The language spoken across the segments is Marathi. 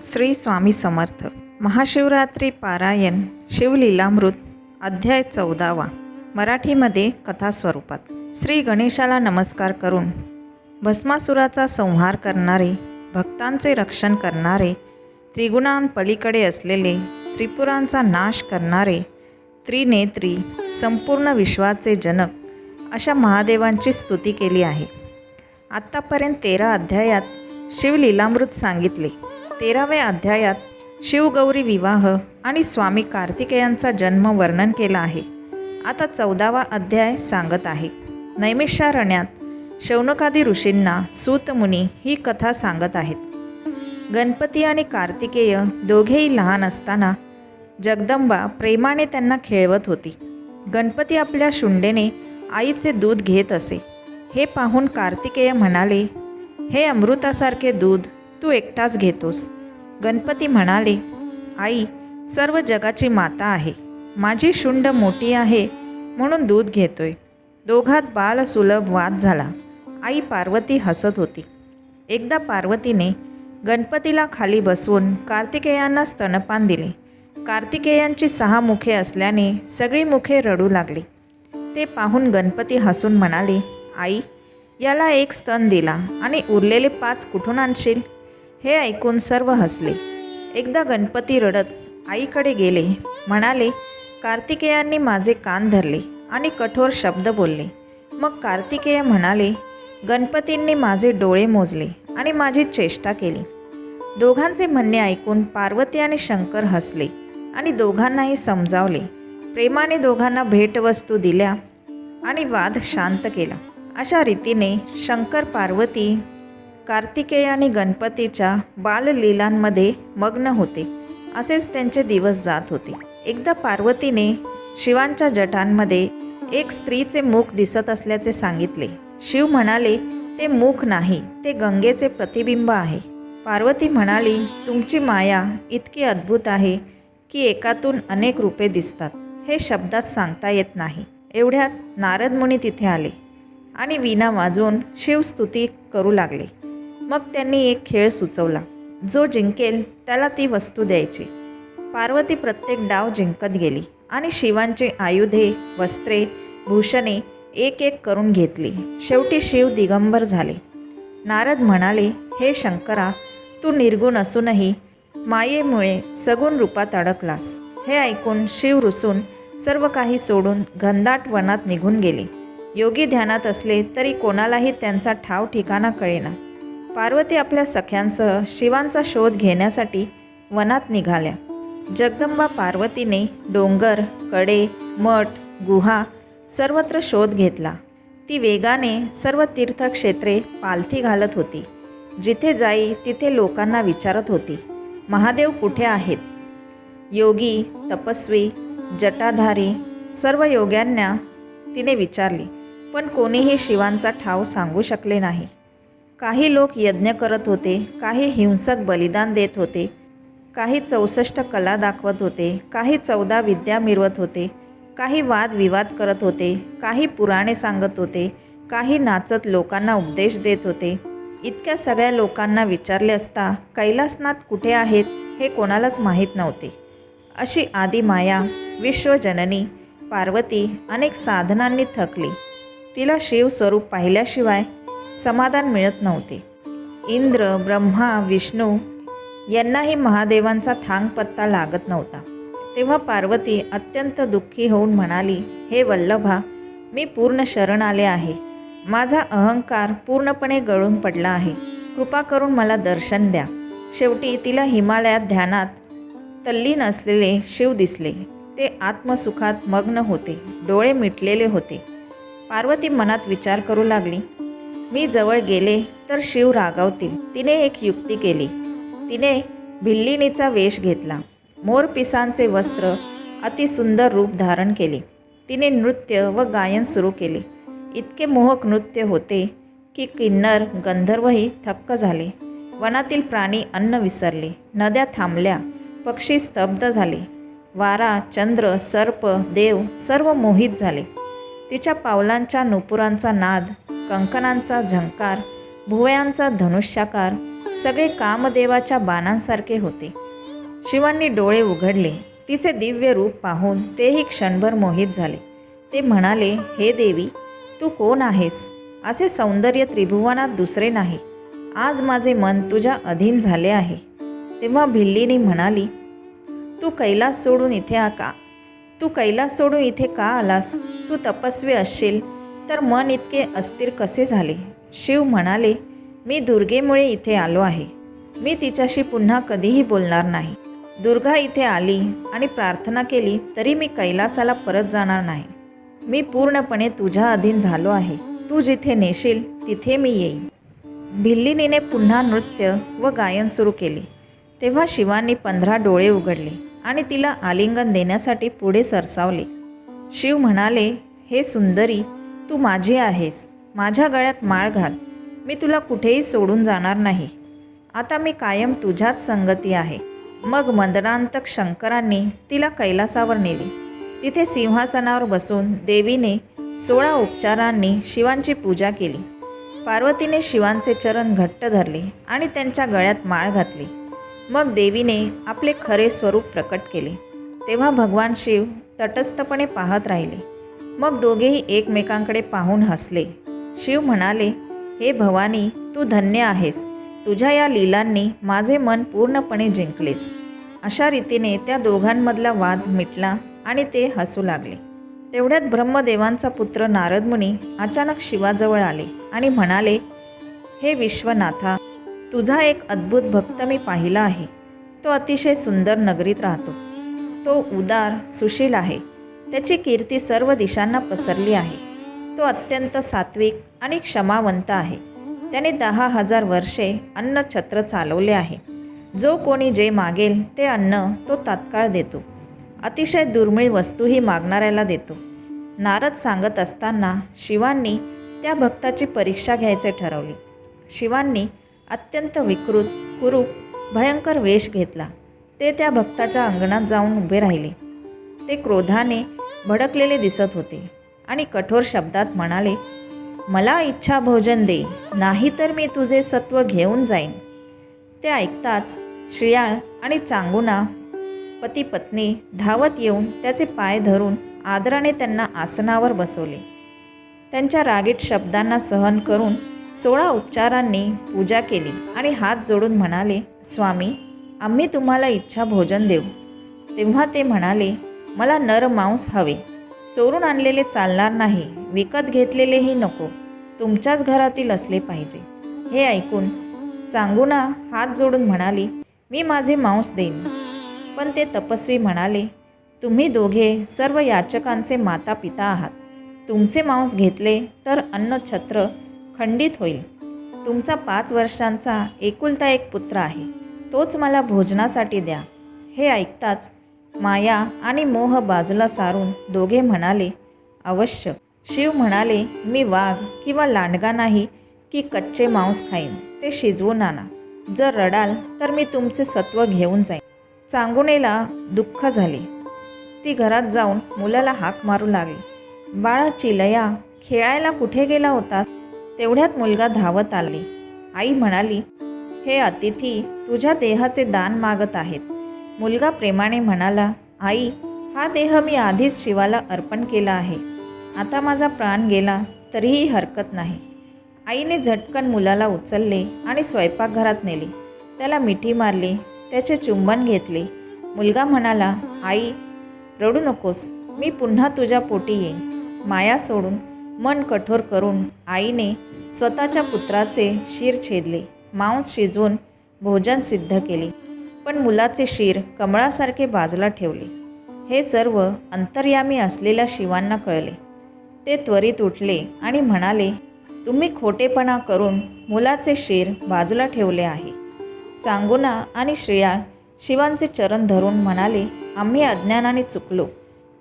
श्री स्वामी समर्थ. महाशिवरात्री पारायण शिवलीलामृत अध्याय चौदावा मराठीमध्ये कथा स्वरूपात श्री गणेशाला नमस्कार करून भस्मासुराचा संहार करणारे भक्तांचे रक्षण करणारे त्रिगुणांपलीकडे असलेले त्रिपुरांचा नाश करणारे त्रिनेत्री संपूर्ण विश्वाचे जनक अशा महादेवांची स्तुती केली आहे. आत्तापर्यंत तेरा अध्यायात शिवलीलामृत सांगितले. तेराव्या अध्यायात शिवगौरी विवाह आणि स्वामी कार्तिकेयांचा जन्म वर्णन केला आहे. आता चौदावा अध्याय सांगत आहे. नैमिषारण्यात शौनकादी ऋषींना सूतमुनी ही कथा सांगत आहेत. गणपती आणि कार्तिकेय दोघेही लहान असताना जगदंबा प्रेमाने त्यांना खेळवत होती. गणपती आपल्या शुंडेने आईचे दूध घेत असे. हे पाहून कार्तिकेय म्हणाले हे अमृतासारखे दूध तू एकटाच घेतोस. गणपती म्हणाले आई सर्व जगाची माता आहे. माझी शुंड मोठी आहे म्हणून दूध घेतोय. दोघात बाल सुलभ वाद झाला. आई पार्वती हसत होती. एकदा पार्वतीने गणपतीला खाली बसवून कार्तिकेयांना स्तनपान दिले. कार्तिकेयांची सहा मुखे असल्याने सगळी मुखे रडू लागली. ते पाहून गणपती हसून म्हणाले आई याला एक स्तन दिला आणि उरलेले पाच कुठून आणशील? हे ऐकून सर्व हसले. एकदा गणपती रडत आईकडे गेले. म्हणाले कार्तिकेयांनी माझे कान धरले आणि कठोर शब्द बोलले. मग कार्तिकेय म्हणाले गणपतींनी माझे डोळे मोजले आणि माझी चेष्टा केली. दोघांचे म्हणणे ऐकून पार्वती आणि शंकर हसले आणि दोघांनाही समजावले. प्रेमाने दोघांना भेटवस्तू दिल्या आणि वाद शांत केला. अशा रीतीने शंकर पार्वती कार्तिकेय आणि गणपतीच्या बाललीलांमध्ये मग्न होते. असेच त्यांचे दिवस जात होते. एकदा पार्वतीने शिवांच्या जटांमध्ये एक स्त्रीचे मुख दिसत असल्याचे सांगितले. शिव म्हणाले ते मुख नाही ते गंगेचे प्रतिबिंब आहे. पार्वती म्हणाली तुमची माया इतकी अद्भुत आहे की एकातून अनेक रूपे दिसतात. हे शब्दात सांगता येत नाही. एवढ्यात नारद मुनी तिथे आले आणि वीणा वाजवून शिवस्तुती करू लागले. मग त्यांनी एक खेळ सुचवला. जो जिंकेल त्याला ती वस्तू द्यायची. पार्वती प्रत्येक डाव जिंकत गेली आणि शिवांची आयुधे वस्त्रे भूषणे एक एक करून घेतली. शेवटी शिव दिगंबर झाले. नारद म्हणाले हे शंकरा तू निर्गुण असूनही मायेमुळे सगुण रूपात अडकलास. हे ऐकून शिव रुसून सर्व काही सोडून घनदाट वनात निघून गेले. योगी ध्यानात असले तरी कोणालाही त्यांचा ठाव ठिकाणा कळेना. पार्वती आपल्या सख्यांसह शिवांचा शोध घेण्यासाठी वनात निघाल्या. जगदंबा पार्वतीने डोंगरकडे मठ गुहा सर्वत्र शोध घेतला. ती वेगाने सर्व तीर्थक्षेत्रे पालथी घालत होती. जिथे जाई तिथे लोकांना विचारत होती महादेव कुठे आहेत? योगी तपस्वी जटाधारी सर्व योग्यांना तिने विचारले पण कोणीही शिवांचा ठाव सांगू शकले नाही. काही लोक यज्ञ करत होते काही हिंसक बलिदान देत होते काही चौसष्ट कला दाखवत होते काही चौदा विद्या मिरवत होते काही वाद विवाद करत होते काही पुराणे सांगत होते काही नाचत लोकांना उपदेश देत होते. इतक्या सगळ्या लोकांना विचारले असता कैलासनाथ कुठे आहेत हे कोणालाच माहीत नव्हते. अशी आदी माया विश्वजननी पार्वती अनेक साधनांनी थकली. तिला शिवस्वरूप पाहिल्याशिवाय समाधान मिळत नव्हते. इंद्र ब्रह्मा विष्णू यांनाही महादेवांचा थांगपत्ता लागत नव्हता. तेव्हा पार्वती अत्यंत दुःखी होऊन म्हणाली हे वल्लभा मी पूर्ण शरण आले आहे. माझा अहंकार पूर्णपणे गळून पडला आहे. कृपा करून मला दर्शन द्या. शेवटी तिला हिमालयात ध्यानात तल्लीन असलेले शिव दिसले. ते आत्मसुखात मग्न होते. डोळे मिटलेले होते. पार्वती मनात विचार करू लागली मी जवळ गेले तर शिव रागावतील. तिने एक युक्ती केली. तिने भिल्लिनीचा वेश घेतला. मोरपिसांचे वस्त्र अतिसुंदर रूप धारण केले. तिने नृत्य व गायन सुरू केले. इतके मोहक नृत्य होते की किन्नर गंधर्वही थक्क झाले. वनातील प्राणी अन्न विसरले. नद्या थांबल्या. पक्षी स्तब्ध झाले. वारा चंद्र सर्प देव सर्व मोहित झाले. तिच्या पावलांच्या नुपुरांचा नाद कंकणांचा झंकार भुवयांचा धनुष्याकार सगळे कामदेवाच्या बाणांसारखे होते. शिवांनी डोळे उघडले. तिचे दिव्य रूप पाहून तेही क्षणभर मोहित झाले. ते म्हणाले हे देवी तू कोण आहेस? असे सौंदर्य त्रिभुवनात दुसरे नाही. आज माझे मन तुझ्या अधीन झाले आहे. तेव्हा भिल्लीनी म्हणाली तू कैलास सोडून इथे आ का तू कैलास सोडून इथे का आलास? तू तपस्वी असशील. तर मन इतके अस्थिर कसे झाले? शिव म्हणाले मी दुर्गेमुळे इथे आलो आहे. मी तिच्याशी पुन्हा कधीही बोलणार नाही. दुर्गा इथे आली आणि प्रार्थना केली तरी मी कैलासाला परत जाणार नाही. मी पूर्णपणे तुझ्या अधीन झालो आहे. तू जिथे नेशील तिथे मी येईन. भिल्लिनीने पुन्हा नृत्य व गायन सुरू केले. तेव्हा शिवांनी पंधरा डोळे उघडले. आणि तिला आलिंगन देण्यासाठी पुढे सरसावले. शिव म्हणाले हे सुंदरी तू माझी आहेस. माझ्या गळ्यात माळ घाल. मी तुला कुठेही सोडून जाणार नाही. आता मी कायम तुझ्याच संगती आहे. मग मंदनांतक शंकरांनी तिला कैलासावर नेली. तिथे सिंहासनावर बसून देवीने सोळा उपचारांनी शिवांची पूजा केली. पार्वतीने शिवांचे चरण घट्ट धरले आणि त्यांच्या गळ्यात माळ घातली. मग देवीने आपले खरे स्वरूप प्रकट केले. तेव्हा भगवान शिव तटस्थपणे पाहत राहिले. मग दोघेही एकमेकांकडे पाहून हसले. शिव म्हणाले हे भवानी तू धन्य आहेस. तुझ्या या लीलांनी माझे मन पूर्णपणे जिंकलेस. अशा रीतीने त्या दोघांमधला वाद मिटला आणि ते हसू लागले. तेवढ्यात ब्रह्मदेवांचा पुत्र नारदमुनी अचानक शिवाजवळ आले आणि म्हणाले हे विश्वनाथा तुझा एक अद्भुत भक्त मी पाहिला आहे. तो अतिशय सुंदर नगरीत राहतो. तो उदार सुशील आहे. त्याची कीर्ती सर्व दिशांना पसरली आहे. तो अत्यंत सात्विक आणि क्षमावंत आहे. त्याने दहा हजार वर्षे अन्न छत्र चालवले आहे. जो कोणी जे मागेल ते अन्न तो तात्काळ देतो. अतिशय दुर्मिळ वस्तूही मागणाऱ्याला देतो. नारद सांगत असताना शिवांनी त्या भक्ताची परीक्षा घ्यायचे ठरवली. शिवांनी अत्यंत विकृत कुरूप भयंकर वेश घेतला. ते त्या भक्ताच्या अंगणात जाऊन उभे राहिले. ते क्रोधाने भडकलेले दिसत होते आणि कठोर शब्दात म्हणाले मला इच्छा भोजन दे नाहीतर मी तुझे सत्व घेऊन जाईन. ते ऐकताच श्रियाळ आणि चांगुना पती पत्नी धावत येऊन त्याचे पाय धरून आदराने त्यांना आसनावर बसवले. त्यांच्या रागीट शब्दांना सहन करून सोळा उपचारांनी पूजा केली आणि हात जोडून म्हणाले स्वामी आम्ही तुम्हाला इच्छा भोजन देऊ. तेव्हा ते म्हणाले मला नर मांस हवे. चोरून आणलेले चालणार नाही विकत घेतलेलेही नको. तुमच्याच घरातील असले पाहिजे. हे ऐकून चांगुना हात जोडून म्हणाली मी माझे मांस देईन. पण ते तपस्वी म्हणाले तुम्ही दोघे सर्व याचकांचे माता पिता आहात. तुमचे मांस घेतले तर अन्नछत्र खंडित होईल. तुमचा पाच वर्षांचा एकुलता एक पुत्र आहे. तोच मला भोजनासाठी द्या. हे ऐकताच माया आणि मोह बाजूला सारून दोघे म्हणाले अवश्य. शिव म्हणाले मी वाघ किंवा लांडगा नाही की कच्चे मांस खाईन. ते शिजवून आणा जर रडाल तर मी तुमचे सत्व घेऊन जाईन. चांगुणेला दुःख झाले. ती घरात जाऊन मुलाला हाक मारू लागली. बाळा चिलया खेळायला कुठे गेला होता? तेवढ्यात मुलगा धावत आले. आई म्हणाली हे अतिथी तुझ्या देहाचे दान मागत आहेत. मुलगा प्रेमाने म्हणाला आई हा देह मी आधीच शिवाला अर्पण केला आहे. आता माझा प्राण गेला तरीही हरकत नाही. आईने झटकन मुलाला उचलले आणि स्वयंपाकघरात नेले. त्याला मिठी मारली त्याचे चुंबन घेतले. मुलगा म्हणाला आई रडू नकोस मी पुन्हा तुझ्या पोटी येईन. माया सोडून मन कठोर करून आईने स्वतःच्या पुत्राचे शिर छेदले. मांस शिजवून भोजन सिद्ध केले. पण मुलाचे शिर कमळासारखे बाजूला ठेवले. हे सर्व अंतर्यामी असलेल्या शिवांना कळले. ते त्वरित उठले आणि म्हणाले तुम्ही खोटेपणा करून मुलाचे शिर बाजूला ठेवले आहे. चांगुना आणि श्रेया शिवांचे चरण धरून म्हणाले आम्ही अज्ञानाने चुकलो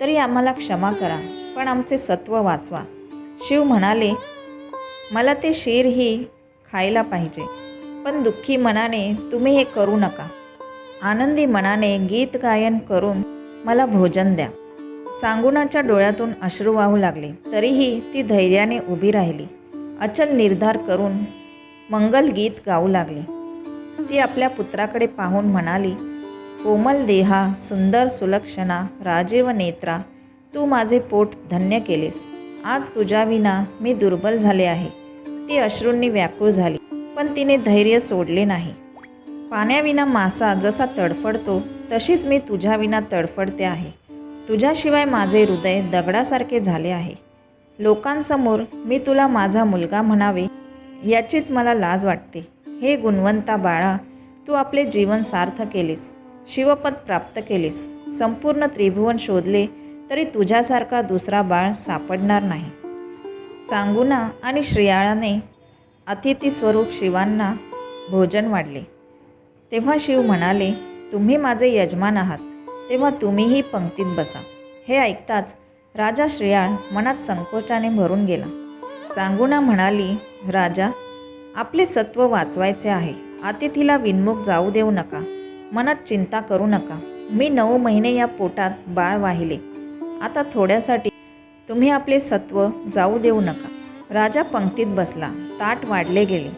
तरी आम्हाला क्षमा करा पण आमचे सत्व वाचवा. शिव म्हणाले मला ते शिर ही खायला पाहिजे. पण दुःखी मनाने तुम्ही हे करू नका. आनंदी मनाने गीत गायन करून मला भोजन द्या. चांगुणाच्या डोळ्यातून अश्रू वाहू लागले. तरीही ती धैर्याने उभी राहिली. अचल निर्धार करून मंगल गीत गाऊ लागली. ती आपल्या पुत्राकडे पाहून म्हणाली कोमल देहा सुंदर सुलक्षणा राजीव नेत्रा तू माझे पोट धन्य केलेस. आज तुझ्याविना मी दुर्बल झाले आहे. ती अश्रूंनी व्याकुळ झाली पण तिने धैर्य सोडले नाही. पाण्याविना मासा जसा तडफडतो तशीच मी तुझ्याविना तडफडते आहे. तुझ्याशिवाय माझे हृदय दगडासारखे झाले आहे. लोकांसमोर मी तुला माझा मुलगा म्हणावे याचीच मला लाज वाटते. हे गुणवंता बाळा तू आपले जीवन सार्थ केलेस शिवपद प्राप्त केलेस संपूर्ण त्रिभुवन शोधले तरी तुझ्यासारखा दुसरा बाळ सापडणार नाही. चांगुना आणि श्रेयाळाने अतिथी स्वरूप शिवांना भोजन वाढले. तेव्हा शिव म्हणाले तुम्ही माझे यजमान आहात. तेव्हा तुम्हीही पंक्तीत बसा. हे ऐकताच राजा श्रेयाळ मनात संकोचाने भरून गेला. चांगुना म्हणाली राजा आपले सत्व वाचवायचे आहे. अतिथीला विनमुख जाऊ देऊ नका. मनात चिंता करू नका. मी नऊ महिने या पोटात बाळ वाहिले. आता थोड्यासाठी तुम्ही आपले सत्व जाऊ देऊ नका. राजा पंक्तीत बसला. ताट वाढले गेले.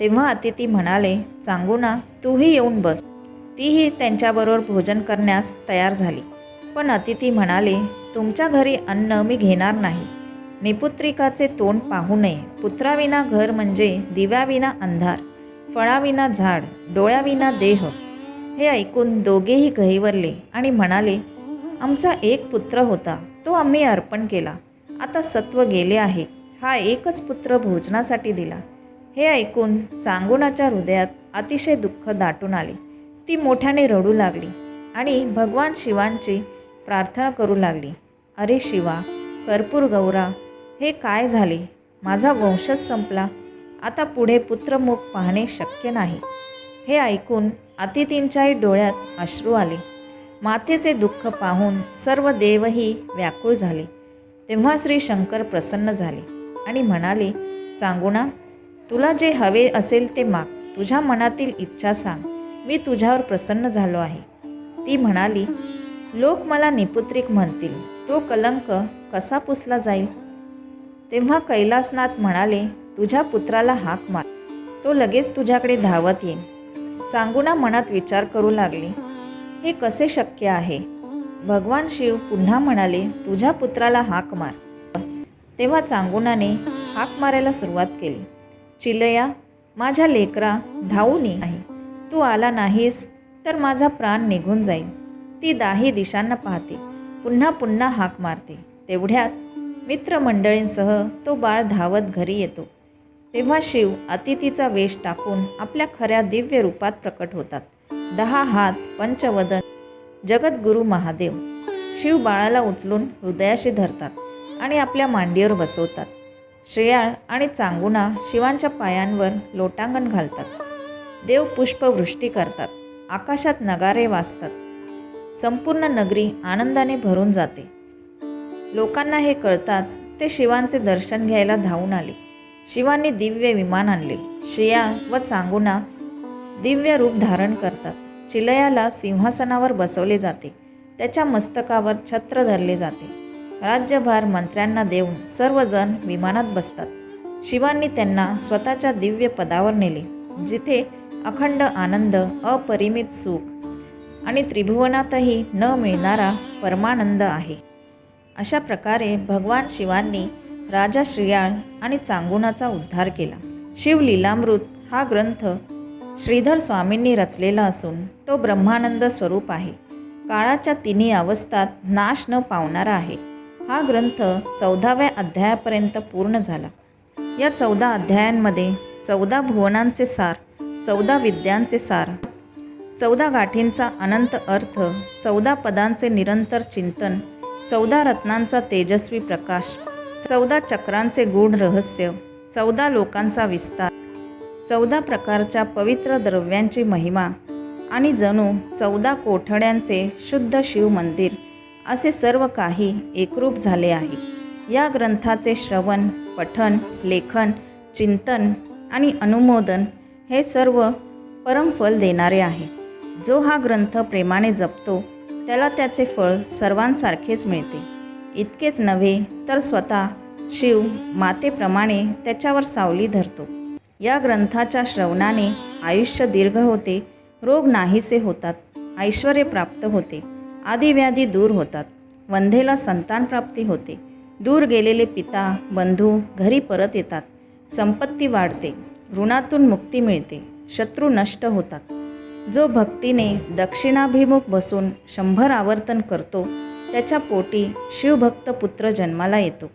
तेव्हा अतिथी म्हणाले चांगुना तूही येऊन बस. तीही त्यांच्याबरोबर भोजन करण्यास तयार झाली पण अतिथी म्हणाले तुमच्या घरी अन्न मी घेणार नाही. निपुत्रिकाचे तोंड पाहू नये. पुत्राविना घर म्हणजे दिव्याविना अंधार फळाविना झाड डोळ्याविना देह हे ऐकून दोघेही गहिवरले आणि म्हणाले आमचा एक पुत्र होता तो आम्ही अर्पण केला. आता सत्व गेले आहे. हा एकच पुत्र भोजनासाठी दिला. हे ऐकून चांगुणाच्या हृदयात अतिशय दुःख दाटून आले. ती मोठ्याने रडू लागली आणि भगवान शिवांची प्रार्थना करू लागली. अरे शिवा कर्पूर गौरा हे काय झाले? माझा वंशच संपला. आता पुढे पुत्रमुख पाहणे शक्य नाही. हे ऐकून अतिथींच्याही डोळ्यात अश्रू आले. मातेचे दुःख पाहून सर्व देवही व्याकुळ झाले. तेव्हा श्री शंकर प्रसन्न झाले आणि म्हणाले चांगुणा तुला जे हवे असेल ते माग. तुझ्या मनातील इच्छा सांग. मी तुझ्यावर प्रसन्न झालो आहे. ती म्हणाली लोक मला निपुत्रिक म्हणतील. तो कलंक कसा पुसला जाईल? तेव्हा कैलासनाथ म्हणाले तुझ्या पुत्राला हाक मार. तो लगेच तुझ्याकडे धावत येईल चांगुणा मनात विचार करू लागली. हे कसे शक्य आहे? भगवान शिव पुन्हा म्हणाले तुझ्या पुत्राला हाक मार. तेव्हा चांगुणाने हाक मारायला सुरुवात केली. चिलया माझ्या लेकरा धावून आहे नाही तू आला नाहीस तर माझा प्राण निघून जाईल. ती दाही दिशांना पाहते पुन्हा पुन्हा हाक मारते. तेवढ्यात मित्रमंडळींसह तो बाळ धावत घरी येतो. तेव्हा शिव अतिथीचा वेश टाकून आपल्या खऱ्या दिव्य रूपात प्रकट होतात. दहा हात पंचवदन. जगद्गुरू महादेव. शिव बाळाला उचलून हृदयाशी धरतात आणि आपल्या मांडीवर बसवतात. श्रेयाळ आणि चांगुणा शिवांच्या पायांवर लोटांगण घालतात. देव पुष्पवृष्टी करतात. आकाशात नगारे वाजतात. संपूर्ण नगरी आनंदाने भरून जाते. लोकांना हे कळताच ते शिवांचे दर्शन घ्यायला धावून आले. शिवांनी दिव्य विमान आणले. श्रेया व चांगुणा दिव्य रूप धारण करतात. चिलयाला सिंहासनावर बसवले जाते. त्याच्या मस्तकावर छत्र धरले जाते. राज्यभार मंत्र्यांना देऊन सर्वजण विमानात बसतात. शिवांनी त्यांना स्वतःच्या दिव्य पदावर नेले जिथे अखंड आनंद अपरिमित सुख आणि त्रिभुवनातही न मिळणारा परमानंद आहे. अशा प्रकारे भगवान शिवांनी राजा श्रियाळ आणि चांगुणाचा उद्धार केला. शिवलीलामृत हा ग्रंथ श्रीधर स्वामींनी रचलेला असून तो ब्रह्मानंद स्वरूप आहे. काळाच्या तिन्ही अवस्थात नाश न पावणारा आहे. हा ग्रंथ चौदाव्या अध्यायापर्यंत पूर्ण झाला. या चौदा अध्यायांमध्ये चौदा भुवनांचे सार चौदा विद्यांचे सार चौदा गाठींचा अनंत अर्थ चौदा पदांचे निरंतर चिंतन चौदा रत्नांचा तेजस्वी प्रकाश चौदा चक्रांचे गूढ रहस्य चौदा लोकांचा विस्तार चौदा प्रकारच्या पवित्र द्रव्यांची महिमा आणि जणू चौदा कोठड्यांचे शुद्ध शिव मंदिर असे सर्व काही एकरूप झाले आहे. या ग्रंथाचे श्रवण पठन लेखन चिंतन आणि अनुमोदन हे सर्व परमफल देणारे आहे. जो हा ग्रंथ प्रेमाने जपतो त्याला त्याचे फळ सर्वांसारखेच मिळते. इतकेच नव्हे तर स्वतः शिव मातेप्रमाणे त्याच्यावर सावली धरतो. या ग्रंथाच्या श्रवणाने आयुष्य दीर्घ होते रोग नाहीसे होतात ऐश्वर प्राप्त होते आदिव्याधी दूर होतात वंधेला संतान प्राप्ती होते दूर गेलेले पिता बंधू घरी परत येतात संपत्ती वाढते ऋणातून मुक्ती मिळते शत्रू नष्ट होतात. जो भक्तीने दक्षिणाभिमुख बसून शंभर आवर्तन करतो त्याच्या पोटी शिवभक्त पुत्र जन्माला येतो.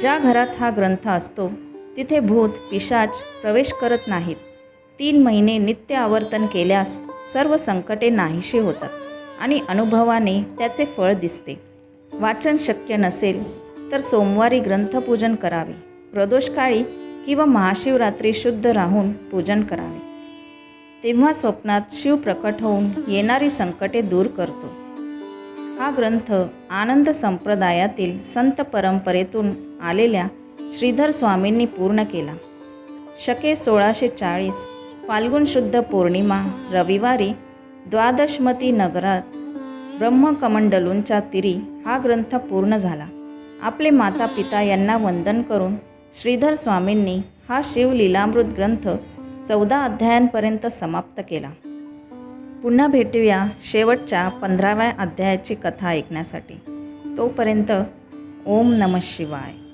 ज्या घरात हा ग्रंथ असतो तिथे भूत पिशाच प्रवेश करत नाहीत. तीन महिने नित्य आवर्तन केल्यास सर्व संकटे नाहीशी होतात आणि अनुभवाने त्याचे फळ दिसते. वाचन शक्य नसेल तर सोमवारी ग्रंथपूजन करावे. प्रदोषकाळी किंवा महाशिवरात्री शुद्ध राहून पूजन करावे. तेव्हा स्वप्नात शिव प्रकट होऊन येणारी संकटे दूर करतो. हा ग्रंथ आनंद संप्रदायातील संत परंपरेतून आलेल्या श्रीधर स्वामींनी पूर्ण केला. शके सोळाशे चाळीस फाल्गुन शुद्ध पौर्णिमा रविवारी द्वादशमती नगरात ब्रह्मकमंडलूंच्या तिरी हा ग्रंथ पूर्ण झाला. आपले माता पिता यांना वंदन करून श्रीधर स्वामींनी हा शिवलीलामृत ग्रंथ चौदा अध्यायांपर्यंत समाप्त केला. पुन्हा भेटूया शेवटच्या पंधराव्या अध्यायाची कथा ऐकण्यासाठी. तोपर्यंत ओम नमः शिवाय.